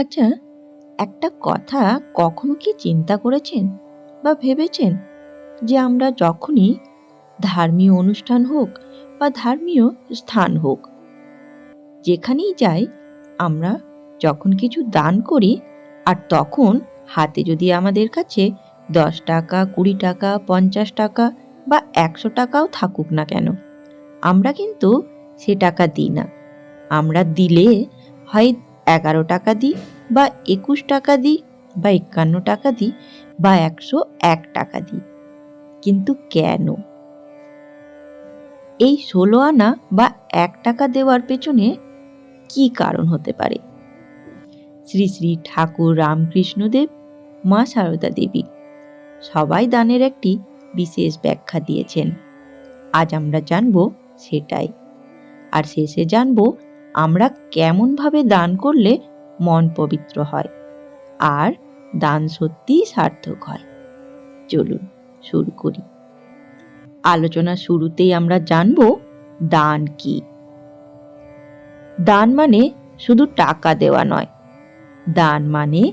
আচ্ছা একটা কথা কখনো কি চিন্তা করেছেন বা ভেবেছেন যে আমরা যখনই ধর্মীয় অনুষ্ঠান হোক বা ধর্মীয় স্থান হোক, যেখানেই যাই আমরা যখন কিছু দান করি আর তখন হাতে যদি আমাদের কাছে দশ টাকা, কুড়ি টাকা, পঞ্চাশ টাকা বা একশো টাকাও থাকুক না কেন, আমরা কিন্তু সে টাকা দিই না। আমরা দিলে হয় এগারো টাকা দিই বা একুশ টাকা দিই বা একান্ন টাকা দিই বা একশো এক টাকা দিই। কিন্তু কেন? এই ষোলো আনা বা এক টাকা দেওয়ার পেছনে কি কারণ হতে পারে? শ্রী শ্রী ঠাকুর রামকৃষ্ণদেব, মা সারদা দেবী সবাই দানের একটি বিশেষ ব্যাখ্যা দিয়েছেন। আজ আমরা জানব সেটাই। আর শেষে জানব আমরা কেমনভাবে দান করলে মন পবিত্র হয়? আর দান সত্যিই সার্থক হয়। চলুন শুরু করি। আলোচনা শুরুতেই আমরা জানব দান কি? দান মানে শুধু টাকা দেওয়া নয়। দান মানে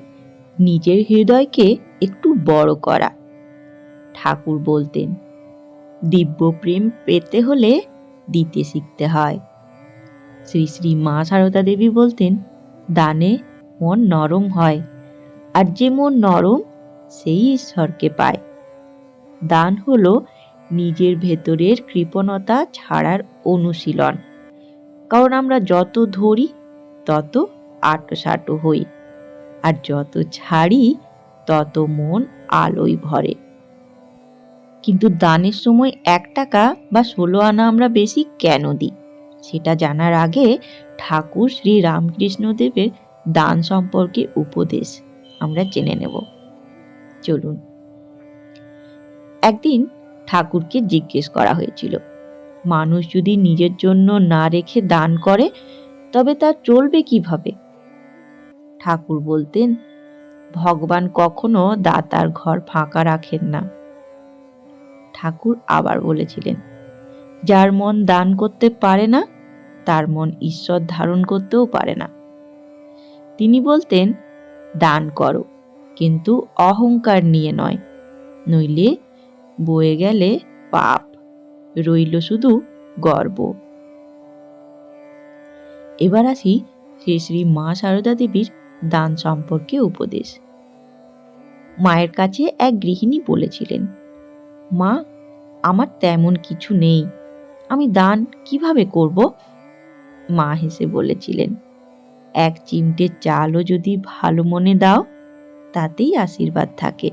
নিজের হৃদয়কে একটু বড় করা। ঠাকুর বলতেন দিব্য প্রেম পেতে হলে দিতে শিখতে হয়। শ্রী শ্রী মা সারদা দেবী বলতেন, দানে মন নরম হয়, আর যে মন নরম, সেই ঈশ্বরকে পায়। দান হলো নিজের ভেতরের কৃপণতা ছাড়ার অনুশীলন। কারণ আমরা যত ধরি, তত আটোসাটো হই, আর যত ছাড়ি, তত মন আলোয় ভরে। কিন্তু দানের সময় এক টাকা বা ষোলো আনা আমরা বেশি কেন দিই? সেটা জানার আগে ঠাকুর শ্রী রামকৃষ্ণদেবের দান সম্পর্কে উপদেশ আমরা জেনে নেব। চলুন। একদিন ঠাকুরকে জিজ্ঞেস করা হয়েছিল, মানুষ যদি নিজের জন্য না রেখে দান করে, তবে তা চলবে কীভাবে? ঠাকুর বলতেন, ভগবান কখনো দাতার ঘর ফাঁকা রাখেন না। ঠাকুর আবার বলেছিলেন যার মন দান করতে পারে না, তার মন ঈশ্বর ধারণ করতেও পারে না। তিনি বলতেন, দান করো, কিন্তু অহংকার নিয়ে নয়, নইলে বয়ে গেলে পাপ, রইল শুধু গর্ব। এবার আসি শ্রী শ্রী মা সারদা দেবীর দান সম্পর্কে উপদেশ। মায়ের কাছে এক গৃহিণী বলেছিলেন, মা, আমার তেমন কিছু নেই আমি দান কীভাবে করব? মা হেসে বলেছিলেন, এক চিমটে চালও যদি ভালো মনে দাও, তাতেই আশীর্বাদ থাকে।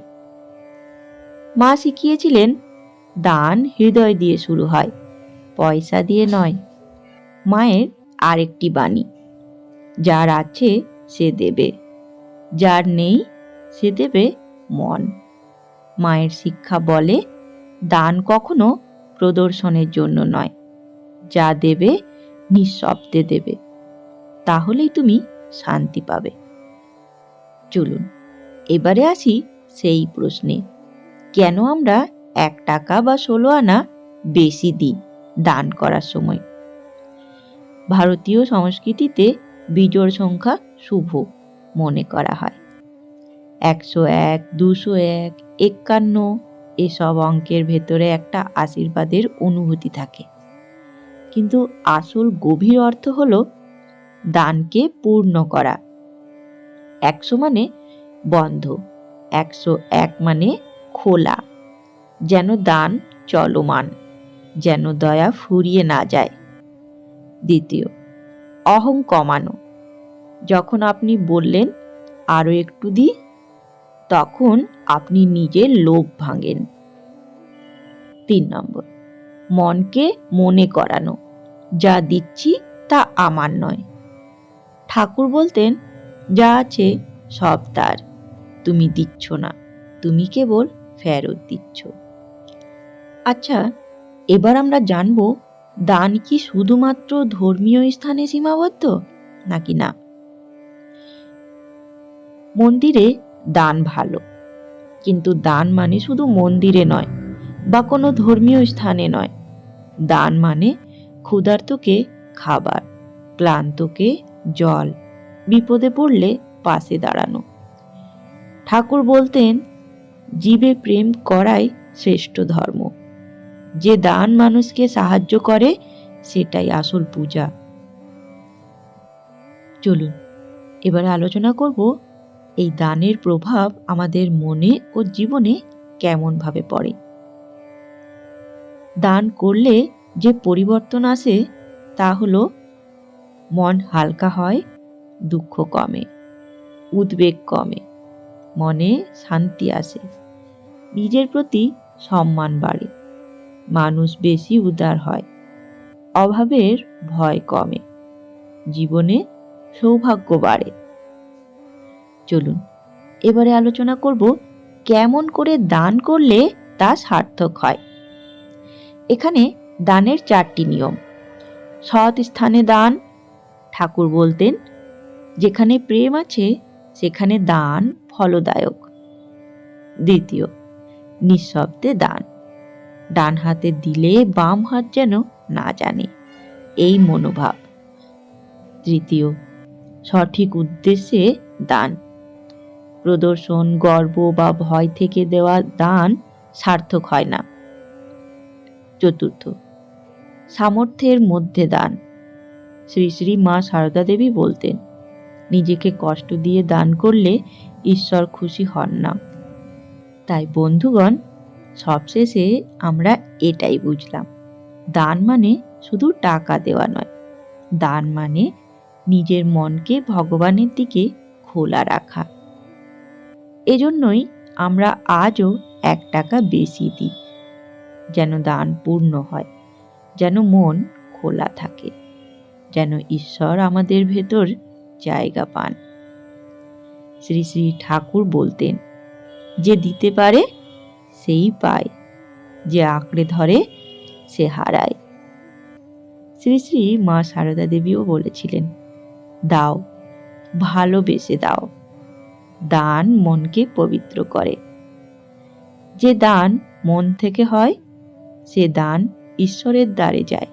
মা শিখিয়েছিলেন, দান হৃদয় দিয়ে শুরু হয়, পয়সা দিয়ে নয়, মায়ের আরেকটি বাণী। যার আছে সে দেবে, যার নেই সে দেবে মন। মায়ের শিক্ষা বলে, দান কখনো প্রদর্শনের জন্য নয়। যা দেবে নিঃশব্দে দেবে। তাহলেই তুমি শান্তি পাবে। চলুন, এবারে আসি সেই প্রশ্নে। কেন আমরা এক টাকা বা ষোলো আনা বেশি দিই দান করার সময়? ভারতীয় সংস্কৃতিতে বিজোড় সংখ্যা শুভ মনে করা হয়। একশো এক, দুশো এক, একান্ন এসব অঙ্কের ভেতরে একটা আশীর্বাদের অনুভূতি থাকে। কিন্তু আসল গভীর অর্থ হল দানকে পূর্ণ করা। একশো মানে বন্ধ, একশো এক মানে খোলা। যেন দান চলমান, যেন দয়া ফুরিয়ে না যায়। দ্বিতীয়, অহং কমানো। যখন আপনি বললেন, আরও একটু দিই। তখন আপনি নিজের লোভ ভাঙেন। তিন নম্বর, মনকে মনে করানো। যা দিচ্ছি তা আমার নয়। ঠাকুর বলতেন, যা আছে সব তার। তুমি দিচ্ছ না, তুমি কেবল ফেরত দিচ্ছ। আচ্ছা এবার আমরা জানব, দান কি শুধুমাত্র ধর্মীয় স্থানে সীমাবদ্ধ নাকি না? মন্দিরে দান ভালো। কিন্তু দান মানে শুধু মন্দিরে নয়, বা কোনো ধর্মীয় স্থানে নয়। দান মানে ক্ষুধার্তকে খাবার, ক্লান্তকে জল, বিপদে পড়লে পাশে দাঁড়ানো। ঠাকুর বলতেন, জীবে প্রেম করাই শ্রেষ্ঠ ধর্ম। যে দান মানুষকে সাহায্য করে, সেটাই আসল পূজা। চলুন, এবারে আলোচনা করব এই দানের প্রভাব আমাদের মনে ও জীবনে কেমনভাবে পড়ে? দান করলে যে পরিবর্তন আসে, তা হলো মন হালকা হয়, দুঃখ কমে, উদ্বেগ কমে, মনে শান্তি আসে, নিজের প্রতি সম্মান বাড়ে, মানুষ বেশি উদার হয়, অভাবের ভয় কমে, জীবনে সৌভাগ্য বাড়ে। চলুন। এবারে আলোচনা করব কেমন করে দান করলে তা সার্থক হয়। এখানে দানের চারটি নিয়ম। সৎ স্থানে দান, ঠাকুর বলতেন, যেখানে প্রেম আছে সেখানে দান ফলদায়ক। দ্বিতীয়, নিঃশব্দে দান। ডান হাতে দিলে বাম হাত যেন না জানে, এই মনোভাব। তৃতীয়, সঠিক উদ্দেশ্যে দান প্রদর্শন, গর্ব বা ভয় থেকে দেওয়া দান সার্থক হয় না। চতুর্থ, সামর্থ্যের মধ্যে দান। শ্রী শ্রী মা সারদা দেবী বলতেন, নিজেকে কষ্ট দিয়ে দান করলে ঈশ্বর খুশি হন না। তাই বন্ধুগণ, সবশেষে আমরা এটাই বুঝলাম। দান মানে শুধু টাকা দেওয়া নয়। দান মানে নিজের মনকে ভগবানের দিকে খোলা রাখা। এজন্যই আমরা আজও এক টাকা বেশি দিই, যেন দান পূর্ণ হয়, যেন মন খোলা থাকে, যেন ঈশ্বর আমাদের ভেতর জায়গা পান। শ্রী শ্রী ঠাকুর বলতেন, যে দিতে পারে, সেই পায়, যে আঁকড়ে ধরে, সে হারায়। শ্রী শ্রী মা সারদা দেবীও বলেছিলেন, দাও, ভালোবেসে দাও। দান মনকে পবিত্র করে। যে দান মন থেকে হয়, সে দান ঈশ্বরের দ্বারে যায়।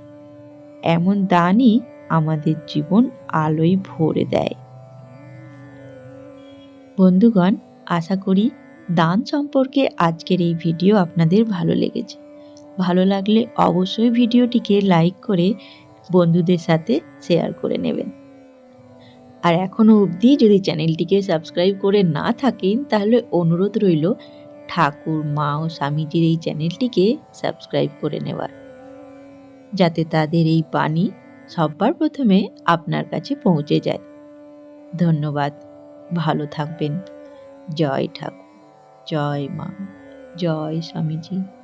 এমন দানই আমাদের জীবন আলোয় ভরে দেয়। বন্ধুগণ, আশা করি দান সম্পর্কে আজকের এই ভিডিও আপনাদের ভালো লেগেছে। ভালো লাগলে অবশ্যই ভিডিওটিকে লাইক করে বন্ধুদের সাথে শেয়ার করে নেবেন। আর এখনও অবধি যদি চ্যানেলটিকে সাবস্ক্রাইব করে না থাকেন, তাহলে অনুরোধ রইল ঠাকুর, মা ও স্বামীজির এই চ্যানেলটিকে সাবস্ক্রাইব করে নেওয়ার। যাতে তাদের এই বাণী সবার প্রথমে আপনার কাছে পৌঁছে যায়। ধন্যবাদ। ভালো থাকবেন। জয় ঠাকুর। জয় মা। জয় স্বামীজি।